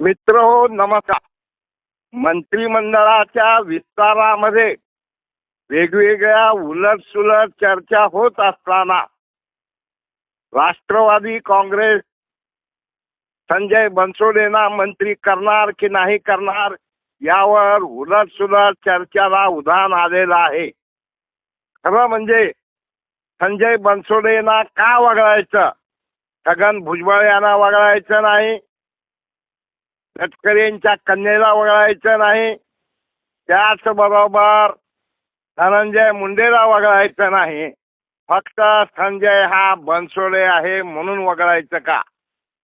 मित्र हो नमस्कार. मंत्रिमंडळाच्या विस्तारामध्ये वेगवेगळ्या उलटसुलट चर्चा होत असताना राष्ट्रवादी काँग्रेस संजय बनसोडेंना मंत्री करणार की नाही करणार यावर उलटसुलट चर्चेला उधाण आलेलं आहे. खरं म्हणजे संजय बनसोडेंना का वगळायचं? छगन भुजबळ यांना वगळायचं नाही. तटकरेंच्या कन्येला वगळायचं नाही. त्याचबरोबर धनंजय मुंडेला वगळायचं नाही. फक्त संजय हा बनसोडे आहे म्हणून वगळायचं का?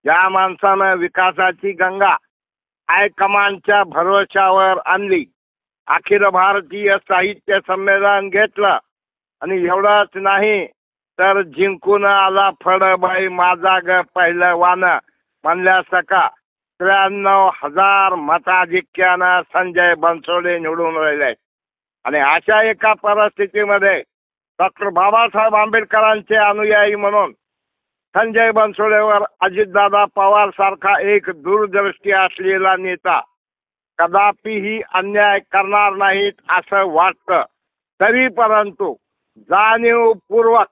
या माणसानं विकासाची गंगा हायकमांडच्या भरोशावर आणली. अखिल भारतीय साहित्य संमेलन घेतलं. आणि एवढंच नाही तर जिंकून आला फळबाई माझा ग पहिलं वान म्हणल्या सका त्र्याण्णव हजार मताधिक्यानं संजय बनसोडे निवडून राहिले. आणि अशा एका परिस्थितीमध्ये डॉक्टर बाबासाहेब आंबेडकरांचे अनुयायी म्हणून संजय बनसोडेवर अजितदादा पवार सारखा एक दूरदृष्टी असलेला नेता कदापिही अन्याय करणार नाहीत असं वाटतं. तरी परंतु जाणीवपूर्वक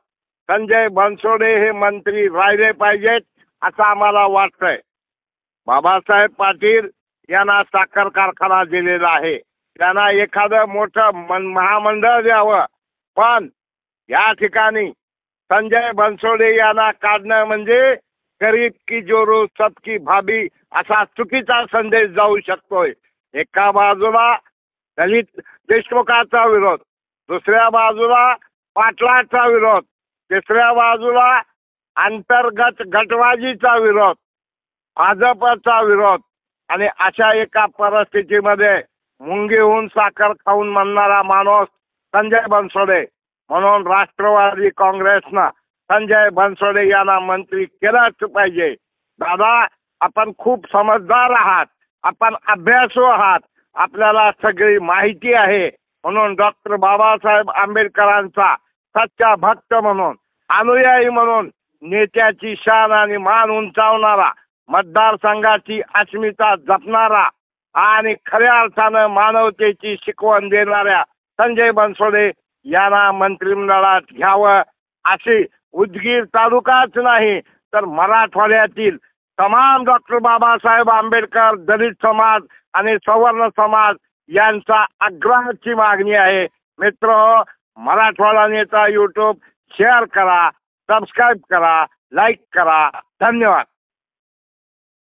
संजय बनसोडे हे मंत्री राहिले पाहिजेत असं आम्हाला वाटतंय. बाबासाहेब पाटील यांना साखर कारखाना दिलेला आहे. त्यांना एखादं मोठं मन महामंडळ द्यावं. पण या ठिकाणी संजय बनसोडे यांना काढणं म्हणजे गरीब की जोरू सबकी भाभी असा चुकीचा संदेश जाऊ शकतोय. एका बाजूला दलित देशमुखाचा विरोध दुसऱ्या बाजूला पाटलाचा विरोध तिसऱ्या बाजूला अंतर्गत गटबाजीचा विरोध भाजपचा विरोध आणि अशा एका परिस्थितीमध्ये मुंगीहून साखर खाऊन म्हणणारा माणूस संजय बनसोडे म्हणून राष्ट्रवादी काँग्रेसनं संजय बनसोडे यांना मंत्री केलाच पाहिजे. दादा आपण खूप समजदार आहात आपण अभ्यासू आहात आपल्याला सगळी माहिती आहे म्हणून डॉक्टर बाबासाहेब आंबेडकरांचा सच्चा भक्त म्हणून अनुयायी म्हणून नेत्याची शान आणि मान उंचावणारा मतदारसंघाची अस्मिता जपणारा आणि खऱ्या अर्थानं मानवतेची शिकवण देणाऱ्या संजय बनसोडे यांना मंत्रिमंडळात घ्यावं अशी उदगीर तालुकाच नाही तर मराठवाड्यातील तमाम डॉक्टर बाबासाहेब आंबेडकर दलित समाज आणि सवर्ण समाज यांचा आग्रहाची मागणी आहे. मित्र मराठवाडा नेता यूट्यूब शेअर करा सबस्क्राईब करा लाईक करा. धन्यवाद.